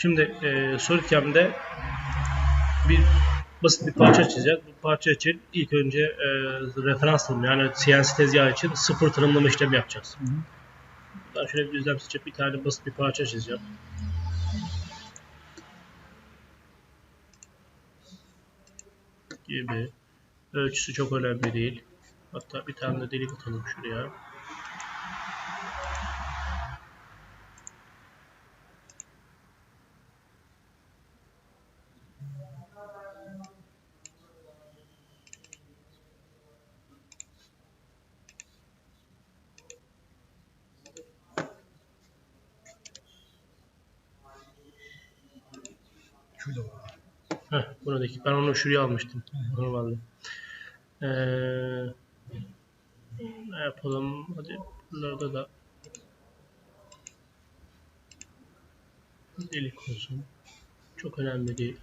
Şimdi e, SolidCam'de bir basit bir parça çizeceğiz. Bu parça için ilk önce e, referans tanımı yani CNC tezgahı için sıfır tanımlama işlemi yapacağız. Hı hı. Ben şöyle bir düzlemsizce bir tane basit bir parça çizeceğim. Gibi. Ölçüsü çok önemli değil. Hatta bir tane de delik atalım şuraya. Heh, buradaki. Ben onu şuraya almıştım. Normalde. Ee, ne yapalım? Hadi buralarda da delik olsun. Çok önemli değil.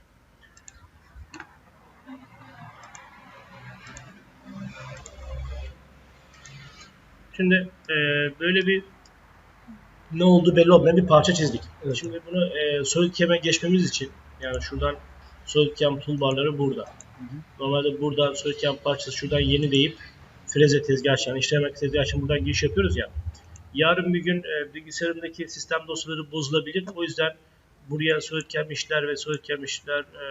Şimdi e, böyle bir ne oldu belli olmayan bir parça çizdik. Şimdi bunu e, SolidCam'e geçmemiz için yani şuradan SolidCam toolbarları burada. Normalde buradan SolidCam parçası şuradan yeni deyip freze tezgah yani işlem tezgah için buradan giriş yapıyoruz ya. Yarın bir gün e, bilgisayarımdaki sistem dosyaları bozulabilir. O yüzden buraya SolidCam işler ve SolidCam işler e,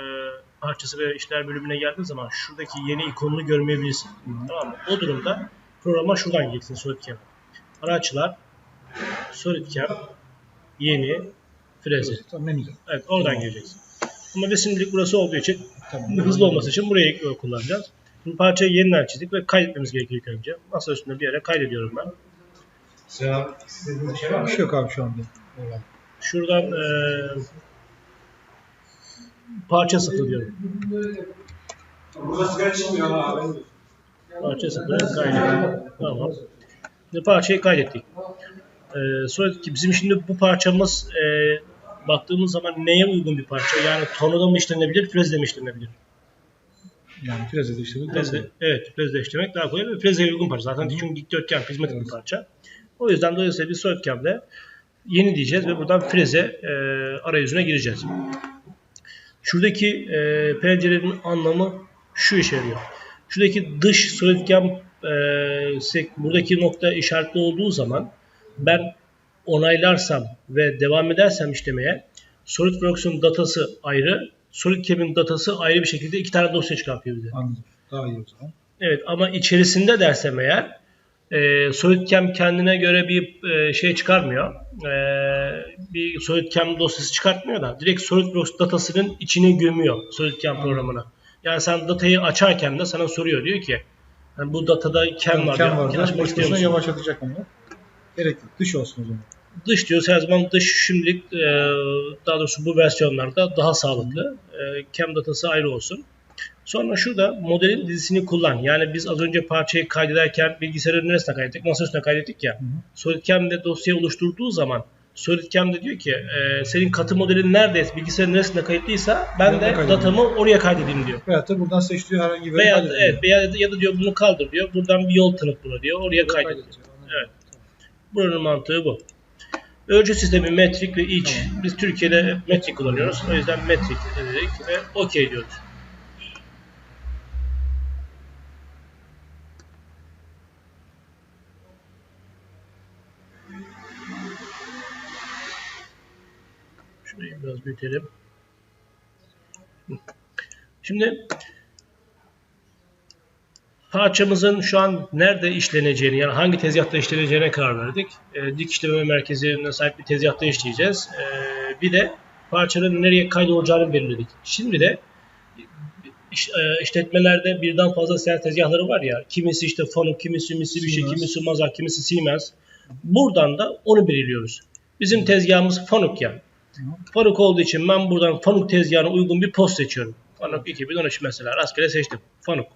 parçası ve işler bölümüne geldiğin zaman şuradaki yeni ikonunu görmeyebilirsin. Tamam mı? O durumda programa şuradan gireceksin SolidCam. Araçlar, SolidCam, yeni, freze. Tamam. Evet oradan gireceksin. Ama biz şimdilik burası olduğu için Tamam. hızlı olması için burayı e, kullanacağız. Şimdi parçayı yeniden çizdik ve kaydetmemiz gerekiyor ilk önce. Masa üstünde bir yere kaydediyorum ben. Bir şey var Bir mı? şey yok abi şu anda. Şuradan e, parça sıfır diyorum. İçmiyor ama abi. Parça sıfır kaydettik. Tamam. Şimdi parçayı kaydettik. E, sonra ki bizim şimdi bu parçamız e, baktığımız zaman neye uygun bir parça? Yani tornada mı işlenebilir, frezle mi işlenebilir? Yani freze de işte bu. Freze, evet, frezle işlemek daha kolay ve frezeye uygun parça. Zaten çünkü dikdörtgen, prizmatik bir parça. O yüzden dolayısıyla biz SolidCam'de yeni diyeceğiz ve buradan freze e, arayüzüne gireceğiz. Şuradaki e, pencerenin anlamı şu işe yarıyor. Şuradaki dış SolidCam e, buradaki nokta işaretli olduğu zaman ben onaylarsam ve devam edersem işlemeye SolidWorks'un datası ayrı, SolidCam'in datası ayrı bir şekilde iki tane dosya çıkartıyor bize. Anladım. Daha iyi o zaman. Evet ama içerisinde dersem eğer e, SolidCam kendine göre bir e, şey çıkarmıyor. E, bir SolidCam dosyası çıkartmıyor da direkt SolidWorks datasının içine gömüyor SolidCam programına. Yani sen datayı açarken de sana soruyor diyor ki yani bu datada cam var. Diyor. var. Boşuna musun? yavaşlatacak onu. Gerek yok. Dış olsun o zaman. Dış diyoruz her zaman dış şimdilik e, daha doğrusu bu versiyonlarda daha sağlıklı. E, cam datası ayrı olsun. Sonra şurada modelin dizisini kullan. Yani biz az önce parçayı kaydederken bilgisayarın neresine kaydettik? Masa üstüne kaydettik ya. SolidCam'de dosya oluşturduğu zaman SolidCam'de diyor ki e, senin katı modelin neredeyse bilgisayarın neresinde kayıtlıysa ben Nerede de kaydedeyim? datamı oraya kaydedeyim diyor. Veyahut da buradan seçtiği herhangi bir Veya evet veya ya da diyor bunu kaldır diyor. Buradan bir yol tanıt buna diyor. Oraya kaydet. Anladım. Evet. Buranın mantığı bu. Ölçü sistemi metrik ve iç. Tamam. Biz Türkiye'de metrik kullanıyoruz. O yüzden metrik dedik ve okey diyoruz. Şurayı biraz büyütelim. Şimdi parçamızın şu an nerede işleneceğini yani hangi tezgahta işleneceğine karar verdik. E, dik işleme merkezine sahip bir tezgahta işleyeceğiz. E, bir de parçanın nereye kaydolacağını belirledik. Şimdi de iş- e, işletmelerde birden fazla seyahat tezgahları var ya. Kimisi işte Fanuc, kimisi Mitsubishi, Siemens. kimisi Mazak, kimisi Siemens. Buradan da onu belirliyoruz. Bizim tezgahımız Fanuc ya. Fanuc olduğu için ben buradan Fanuc tezgahına uygun bir post seçiyorum. Fanuc 2013 mesela rastgele seçtim. Fanuc.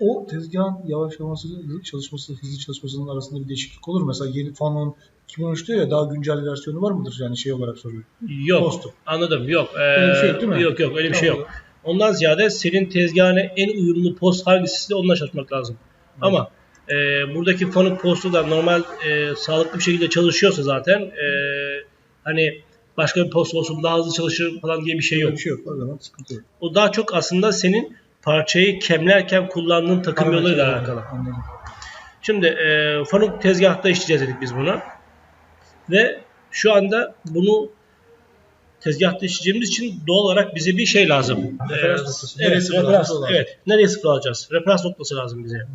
O tezgahın yavaşlaması, çalışması, hızlı çalışmasının arasında bir değişiklik olur mu? Mesela yeni Fanon 2013 diyor ya daha güncel versiyonu var mıdır? Yani şey olarak soruyorum. Yok. Postum. Anladım. Yok. Ee, Öyle bir şey yok değil mi? Yok yok öyle bir şey Tamam. yok. Ondan ziyade senin tezgahına en uyumlu post hangisi de onunla çalışmak lazım. Ama e, buradaki Fanuc postu da normal e, sağlıklı bir şekilde çalışıyorsa zaten e, hani başka bir post olsun daha hızlı çalışır falan diye bir şey yok. Bir şey yok. O zaman sıkıntı yok. O daha çok aslında senin parçayı kemlerken kullandığın takım yoluyla alakalı. Anladım. Şimdi e, Fanuk tezgahta işleyeceğiz dedik biz bunu. Ve şu anda bunu tezgahta işleyeceğimiz için doğal olarak bize bir şey lazım. Referans E, noktası. Evet, referans, lazım. evet. Nereye sıfır alacağız? Referans noktası lazım bize.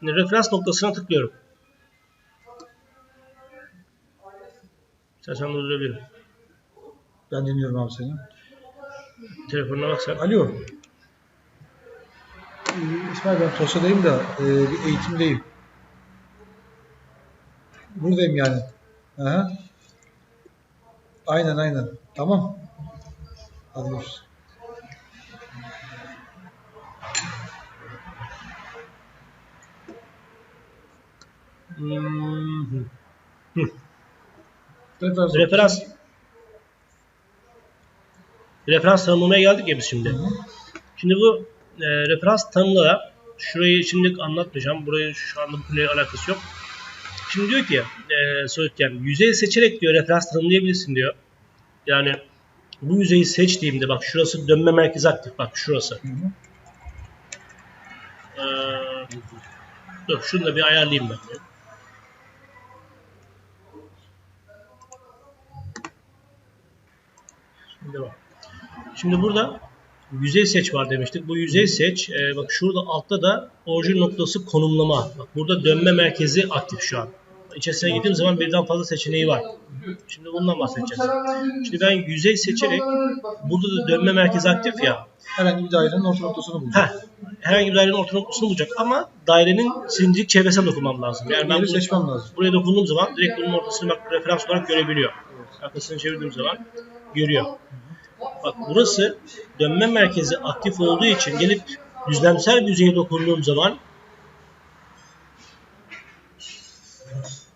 Şimdi referans noktasına tıklıyorum. İstersen durdurabilirim. Ben dinliyorum abi seni. Telefonuna bak sen. Alo. İsmail ben Tosya'dayım da e, bir eğitimdeyim. Buradayım yani. Aha. Aynen aynen. Tamam. Hadi görüşürüz. Hmm. Referans. Referans. Referans tanımlamaya geldik ya biz şimdi. Şimdi bu e, referans tanımlara şurayı şimdilik anlatmayacağım. Burayı şu anda bu konuyla alakası yok. Şimdi diyor ki e, söylerken yüzeyi seçerek diyor referans tanımlayabilirsin diyor. Yani bu yüzeyi seçtiğimde bak şurası dönme merkezi aktif bak şurası. Hı hı. Ee, dur şunu da bir ayarlayayım ben. Şimdi bak. Şimdi burada yüzey seç var demiştik. Bu yüzey seç. e, bak şurada altta da orijin noktası konumlama. Bak burada dönme merkezi aktif şu an. İçerisine gittiğim zaman birden fazla seçeneği var. Şimdi bundan bahsedeceğiz. Şimdi ben yüzey seçerek burada da dönme merkezi aktif ya. Herhangi bir dairenin orta noktasını bulacağım. Heh, herhangi bir dairenin orta noktasını bulacak ama dairenin silindirik çevresine dokunmam lazım. Yani ben bunu, seçmem lazım. buraya dokunduğum zaman direkt bunun ortasını bak referans olarak görebiliyor. Arkasını çevirdiğim zaman görüyor. Bak burası dönme merkezi aktif olduğu için gelip düzlemsel bir yüzeye dokunduğum zaman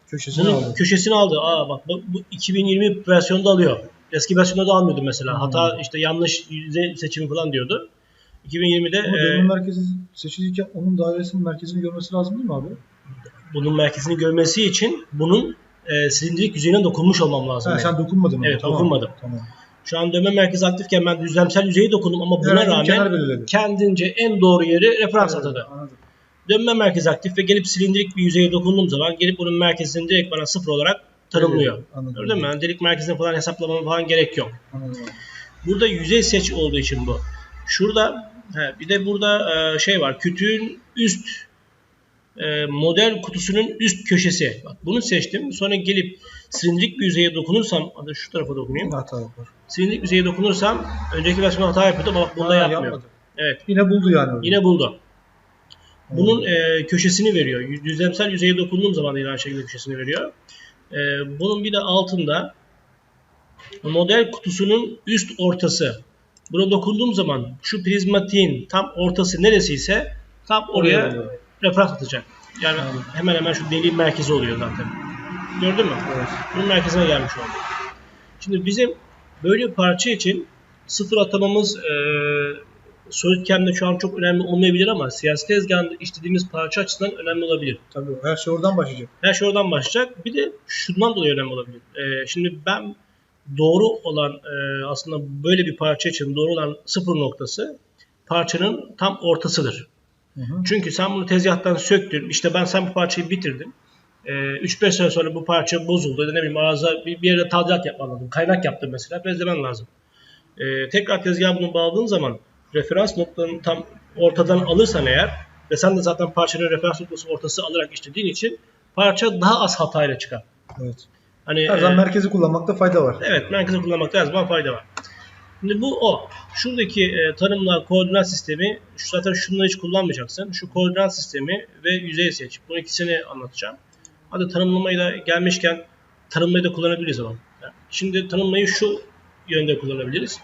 Köşesini bunun aldım. köşesini aldı. Aa bak bu, bu 2020 versiyonda alıyor. Eski versiyonda da almıyordu mesela. Hmm. Hata işte yanlış yüzey seçimi falan diyordu. 2020'de Ama e, dönme merkezi seçilirken onun dairesinin merkezini görmesi lazım değil mi abi? bunun merkezini görmesi için bunun e, silindirik yüzeyine dokunmuş olmam lazım. Ha, benim. sen dokunmadın ona. Evet, tamam. dokunmadım. Tamam. Şu an dönme merkezi aktifken ben düzlemsel yüzeye dokundum ama buna Herhangi bir kenar rağmen kendince en doğru yeri referans Evet, atadı. Anladım. Dönme merkezi aktif ve gelip silindirik bir yüzeye dokunduğum zaman gelip bunun merkezini direkt bana sıfır olarak tanımlıyor. Evet, anladım. Gördün mü? Yani delik merkezini falan hesaplamama falan gerek yok. Anladım. Burada yüzey seç olduğu için bu. Şurada he, bir de burada e, şey var. Kütüğün üst e, model kutusunun üst köşesi. Bak bunu seçtim. Sonra gelip silindirik bir yüzeye dokunursam, hadi şu tarafa dokunayım. Hata yapar. Silindirik yüzeye dokunursam önceki versiyonda hata yapıyordu ama bak bunda Ha, yapmıyor. yapmadı. Evet. Yine buldu yani. orada. Yine buldu. Bunun e, köşesini veriyor. Düzlemsel yüzeye dokunduğum zaman yine aynı şekilde köşesini veriyor. E, bunun bir de altında model kutusunun üst ortası. Buna dokunduğum zaman şu prizmatiğin tam ortası neresiyse tam oraya Oraya referans atacak. Yani Anladım. hemen hemen şu deliğin merkezi oluyor zaten. Gördün mü? Evet. Bunun merkezine gelmiş oldu. Şimdi bizim böyle bir parça için sıfır atamamız e, SolidCam'de şu an çok önemli olmayabilir ama siyasi tezgahında işlediğimiz parça açısından önemli olabilir. Tabii her şey oradan başlayacak. Her şey oradan başlayacak. Bir de şundan dolayı önemli olabilir. E, şimdi ben doğru olan e, aslında böyle bir parça için doğru olan sıfır noktası parçanın tam ortasıdır. Hı hı. Çünkü sen bunu tezgahtan söktün. İşte ben sen bu parçayı bitirdim. Ee, 3-5 sene sonra bu parça bozuldu. Ne bileyim arıza bir, bir yere tadilat yapman lazım. Kaynak yaptın mesela. Bezlemen lazım. Ee, tekrar tezgaha bunu bağladığın zaman referans noktanın tam ortadan alırsan eğer ve sen de zaten parçanın referans noktası ortası alarak işlediğin için parça daha az hatayla çıkar. Evet. Hani Her zaman e, merkezi kullanmakta fayda var. Evet, merkeze kullanmakta her zaman fayda var. Şimdi bu o. Şuradaki e, tanımla koordinat sistemi, şu zaten şunları hiç kullanmayacaksın. Şu koordinat sistemi ve yüzey seç. Bu ikisini anlatacağım. Hadi tanımlamayı da gelmişken tanımlayı da kullanabiliriz ama. Yani Şimdi tanımlayı şu yönde kullanabiliriz.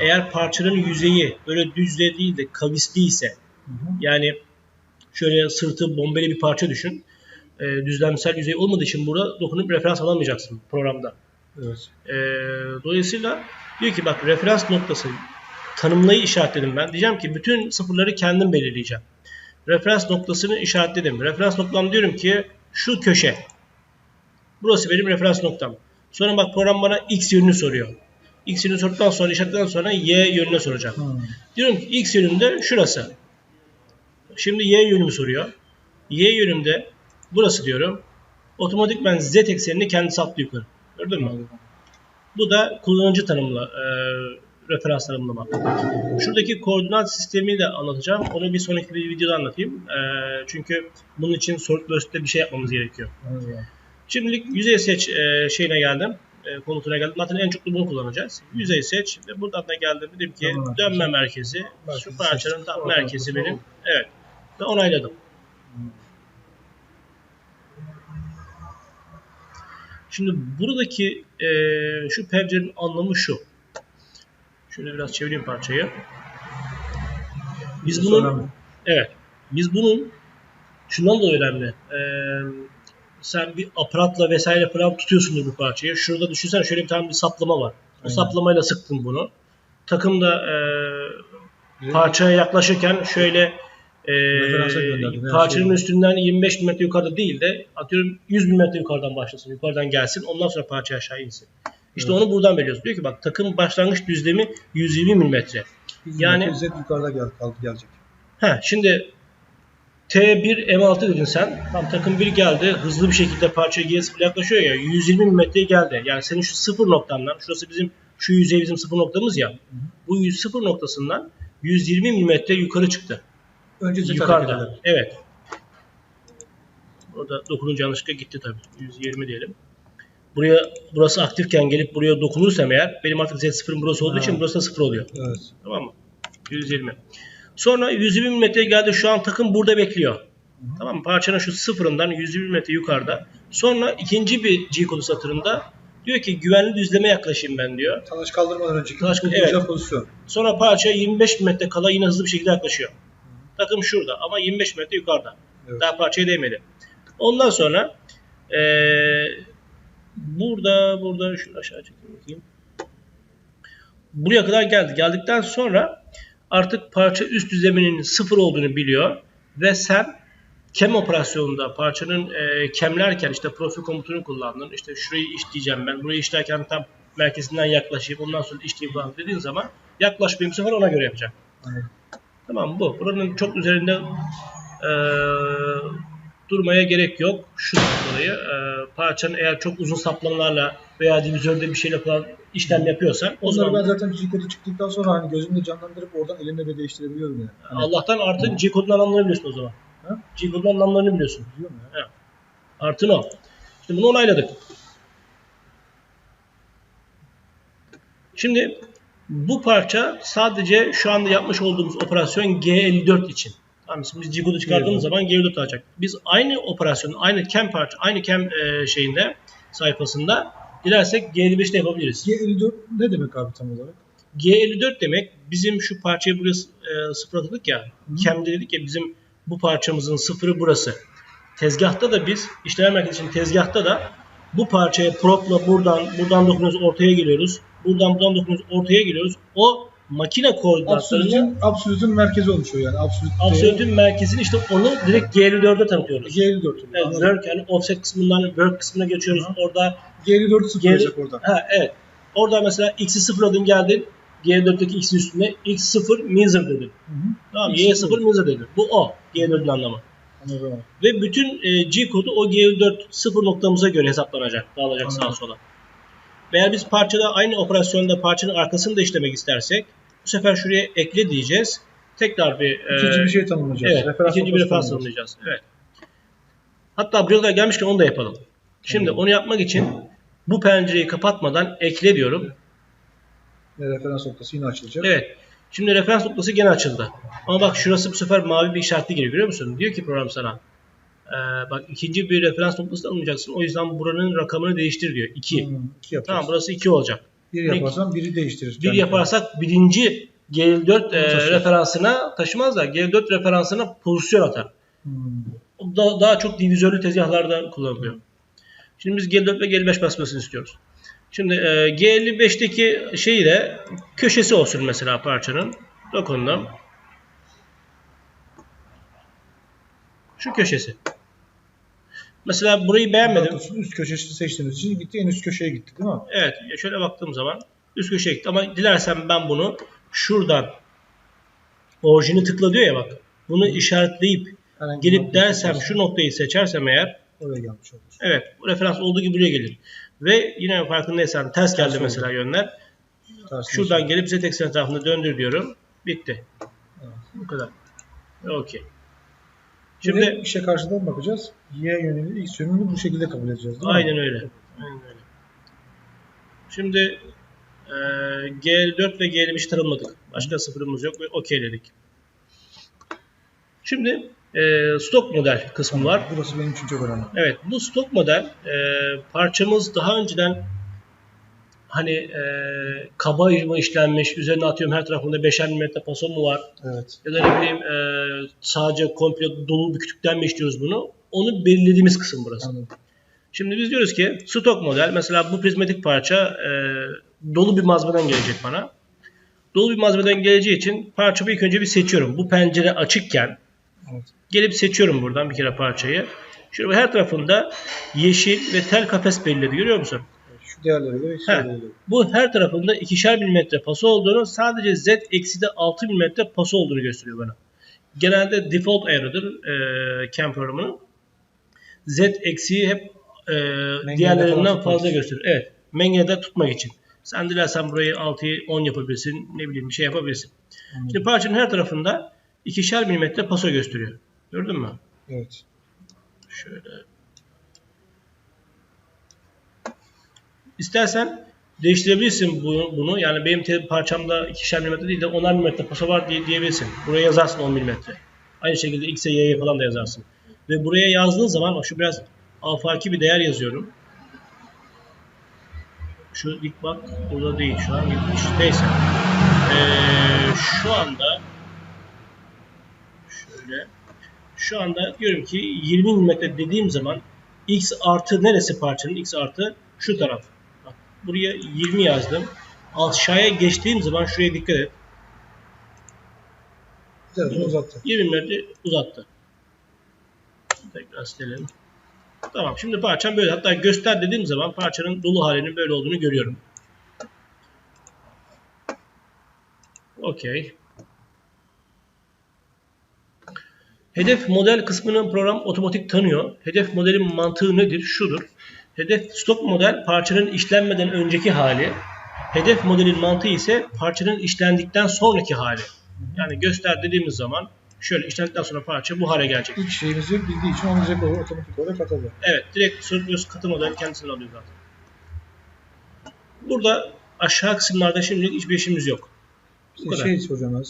Eğer parçanın yüzeyi böyle düzle değil de kavisli ise Hı hı. yani şöyle sırtı bombeli bir parça düşün. E, düzlemsel yüzey olmadığı için burada dokunup referans alamayacaksın programda. Evet. Ee, dolayısıyla diyor ki bak referans noktası tanımlayı işaretledim ben. Diyeceğim ki bütün sıfırları kendim belirleyeceğim. Referans noktasını işaretledim. Referans noktam diyorum ki şu köşe. Burası benim referans noktam. Sonra bak program bana x yönünü soruyor. X yönünü sorduktan sonra işaretleden sonra Y yönüne soracağım. Hmm. Diyorum ki X yönümde şurası. Şimdi Y yönümü soruyor. Y yönümde burası diyorum. Otomatikman Z eksenini kendisi attı yukarı. Gördün mü? Bu da kullanıcı tanımla e, referans tanımlama. Şuradaki koordinat sistemi de anlatacağım. Onu bir sonraki bir videoda anlatayım. E, çünkü bunun için SolidWorks'te bir şey yapmamız gerekiyor. Anladım. Şimdilik yüzey seç e, şeyine geldim. E, komutuna geldim. Zaten en çok da bunu kullanacağız. Yüzey seç ve buradan da geldim. Dedim ki Tamam. dönme merkezi. Merkezi Şu parçanın tam Oradan merkezi benim. Evet. Ve onayladım. Şimdi buradaki e, şu pencerenin anlamı şu. Şöyle biraz çevireyim parçayı. Biz bunun. Evet. Biz bunun şundan da önemli. Ee, sen bir aparatla vesaire falan tutuyorsundur bu parçayı. Şurada düşünsen şöyle bir tane bir saplama var. O Aynen. saplamayla sıktın bunu. Takım da e, parçaya yaklaşırken şöyle e, her parçanın üstünden 25 mm yukarıda değil de atıyorum 100 mm yukarıdan başlasın. Yukarıdan gelsin. Ondan sonra parça aşağı insin. İşte Evet. onu buradan biliyoruz. Diyor ki bak takım başlangıç düzlemi 120 mm. Yani- Z yukarıda gel, gelecek. Ha şimdi T1 M6 dedin sen. Tam takım 1 geldi. Hızlı bir şekilde parça G0 yaklaşıyor ya. 120 mm'ye geldi. Yani senin şu sıfır noktandan, şurası bizim şu yüzey bizim sıfır noktamız ya. Bu yüz- sıfır noktasından 120 mm yukarı çıktı. Önce Yukarıda. Evet. Orada dokununca yanlışlıkla gitti tabii. 120 diyelim. Buraya burası aktifken gelip buraya dokunursam eğer benim artık Z0'ın burası olduğu için Ha. burası da 0 oluyor. Evet. Tamam mı? 120. Sonra 120 mm geldi. Şu an takım burada bekliyor. Tamam mı? Parçanın şu sıfırından 120 mm yukarıda. Sonra ikinci bir G kodu satırında diyor ki güvenli düzleme yaklaşayım ben diyor. Talaş kaldırmadan önceki Talaş- evet. pozisyon. Sonra parça 25 mm kala yine hızlı bir şekilde yaklaşıyor. Takım şurada ama 25 mm yukarıda. Evet. Daha parçaya değmedi. Ondan sonra eee, burada burada şu aşağı çekeyim bakayım. Buraya kadar geldi. Geldikten sonra artık parça üst düzleminin sıfır olduğunu biliyor ve sen kem operasyonunda parçanın eee, kemlerken işte profil komutunu kullandın. İşte şurayı işleyeceğim ben. Burayı işlerken tam merkezinden yaklaşayım. Ondan sonra işleyeyim falan dediğin zaman yaklaşmayı bu sefer ona göre yapacak. Anladım. Tamam bu. Buranın çok üzerinde eee, durmaya gerek yok. Şu dolayı eee, parçanın eğer çok uzun saplamalarla veya divizörde bir şeyle falan işlem yapıyorsan o Onları ben zaman zaten G kodu çıktıktan sonra hani gözümde canlandırıp oradan elimle de değiştirebiliyorum yani. Hani, Allah'tan artık G kodun anlamlarını biliyorsun o zaman. Ha? G kodun anlamlarını biliyorsun. biliyorum ya. Artın o. Şimdi bunu onayladık. Şimdi bu parça sadece şu anda yapmış olduğumuz operasyon G54 için. Tamam şimdi biz G-kodu çıkardığımız Evet. zaman G54 alacak. Biz aynı operasyonu, aynı kem parça, aynı kem e, şeyinde sayfasında dilersek G55'te yapabiliriz. G54 ne demek abi tam olarak? G54 demek bizim şu parçayı buraya e, sıfır atadık ya. Kemde dedik ya bizim bu parçamızın sıfırı burası. Tezgahta da biz işlem merkezi için tezgahta da bu parçaya propla buradan buradan dokunuyoruz ortaya geliyoruz. Buradan buradan dokunuyoruz ortaya geliyoruz. O makine koordinatlarının Absolutün, absolutün merkezi olmuş o yani. Absolut absolutün merkezini işte onu direkt G54'e tanıtıyoruz. G54. Evet, Anladım. work yani offset kısmından work kısmına geçiyoruz. Hı. Orada G54'ü sıfırlayacak oradan. Ha evet. Orada mesela x'i sıfırladın geldin. G4'teki x'in üstüne x0 miser dedin. Hı hı. Tamam X0. y0 miser dedin. Bu o. G4'ün anlamı. Anladım. Ve bütün e, G kodu o G4 sıfır noktamıza göre hesaplanacak. Dağılacak sağa Anladım. sola. Eğer biz parçada aynı operasyonda parçanın arkasını da işlemek istersek bu sefer şuraya ekle diyeceğiz. Tekrar bir e, İkinci bir şey tanımlayacağız. Evet, Referans ikinci bir referans tanımlayacağız. Evet. Hatta buraya gelmişken onu da yapalım. Şimdi Tamam. onu yapmak için bu pencereyi kapatmadan ekle diyorum. Ve referans noktası yine açılacak. Evet. Şimdi referans noktası gene açıldı. Ama bak şurası bu sefer mavi bir işaretli geliyor görüyor musun? Diyor ki program sana. "Ee, bak ikinci bir referans noktası almayacaksın. O yüzden buranın rakamını değiştir diyor. 2. Hmm, iki. Tamam burası 2 olacak. Bir yaparsan biri değiştirir. Bir yaparsak birinci G4 e, referansına taşımaz da G4 referansına pozisyon atar. Hmm. O da, daha çok divizörlü tezgahlarda kullanılıyor. Şimdi biz G4 ve G55 basmasını istiyoruz. Şimdi e, G55'teki şeyi de köşesi olsun mesela parçanın. Dokundum. Şu köşesi. Mesela burayı beğenmedim. Üst köşesini seçtiğimiz için gitti en üst köşeye gitti değil mi? Evet şöyle baktığım zaman Üst köşeye gitti. Ama dilersem ben bunu şuradan orijini tıkla diyor ya bak. Bunu işaretleyip Herhangi gelip dersem şu noktayı seçersem eğer oraya gelmiş olur. evet bu referans olduğu gibi buraya gelir. Ve yine farkındaysan ters geldi oldu. mesela yönler. Tersine Şuradan gelip z ekseni etrafında döndür diyorum. Bitti. Evet. Bu kadar. Okey. Şimdi Şimdi işe karşıdan bakacağız. Y yönünü, X yönünü bu şekilde kabul edeceğiz değil mi? aynen öyle. Aynen öyle. Şimdi e, G4 ve G55'i tanımladık. Başka sıfırımız yok ve okey dedik. Şimdi e, stok model kısmı var. Burası benim için çok önemli. Evet bu stok model e, parçamız daha önceden hani e, kaba mı işlenmiş, üzerine atıyorum her tarafında 5'er milimetre paso mu var Evet. ya da ne bileyim e, sadece komple dolu bir kütükten mi işliyoruz bunu? Onu belirlediğimiz kısım burası. Anladım. Şimdi biz diyoruz ki stok model mesela bu prizmatik parça e, dolu bir malzemeden gelecek bana. Dolu bir malzemeden geleceği için parçamı ilk önce bir seçiyorum. Bu pencere açıkken Evet. gelip seçiyorum buradan bir kere parçayı. Şöyle her tarafında yeşil ve tel kafes belirledi görüyor musun? Göre, şu He. Bu her tarafında ikişer milimetre paso olduğunu sadece z eksi de 6 milimetre paso olduğunu gösteriyor bana. Genelde default ayarıdır e, CAM programının. Z eksiği hep e, diğerlerinden fazla gösterir. Evet. Mengenede tutmak için. Sen dilersen burayı 6'yı 10 yapabilirsin. Ne bileyim bir şey yapabilirsin. Anladım. Şimdi parçanın her tarafında ikişer milimetre paso gösteriyor. Gördün mü? Evet. Şöyle. İstersen değiştirebilirsin bunu. Yani benim parçamda ikişer milimetre değil de 10'ar milimetre paso var diye diyebilirsin. Buraya yazarsın 10 milimetre. Aynı şekilde X'e Y'ye falan da yazarsın. Ve buraya yazdığın zaman şu biraz afaki bir değer yazıyorum. Şu ilk bak burada değil şu an gitmiş. Neyse. Ee, şu anda şöyle şu anda diyorum ki 20 mm dediğim zaman x artı neresi parçanın x artı şu taraf. Buraya 20 yazdım. Aşağıya geçtiğim zaman şuraya dikkat et. Güzel, uzattı. 20 mm uzattı. Tekrar silelim. Tamam şimdi parçam böyle. Hatta göster dediğim zaman parçanın dolu halinin böyle olduğunu görüyorum. Okey. Hedef model kısmının program otomatik tanıyor. Hedef modelin mantığı nedir? Şudur. Hedef stok model parçanın işlenmeden önceki hali. Hedef modelin mantığı ise parçanın işlendikten sonraki hali. Yani göster dediğimiz zaman şöyle işlendikten sonra parça bu hale gelecek. İlk şeyimizi bildiği için onu direkt olarak otomatik olarak atıldı. Evet, direkt Sörgüs katı model kendisini alıyor zaten. Burada aşağı kısımlarda şimdilik hiçbir işimiz yok. Bu kadar. Şey soracağım ben.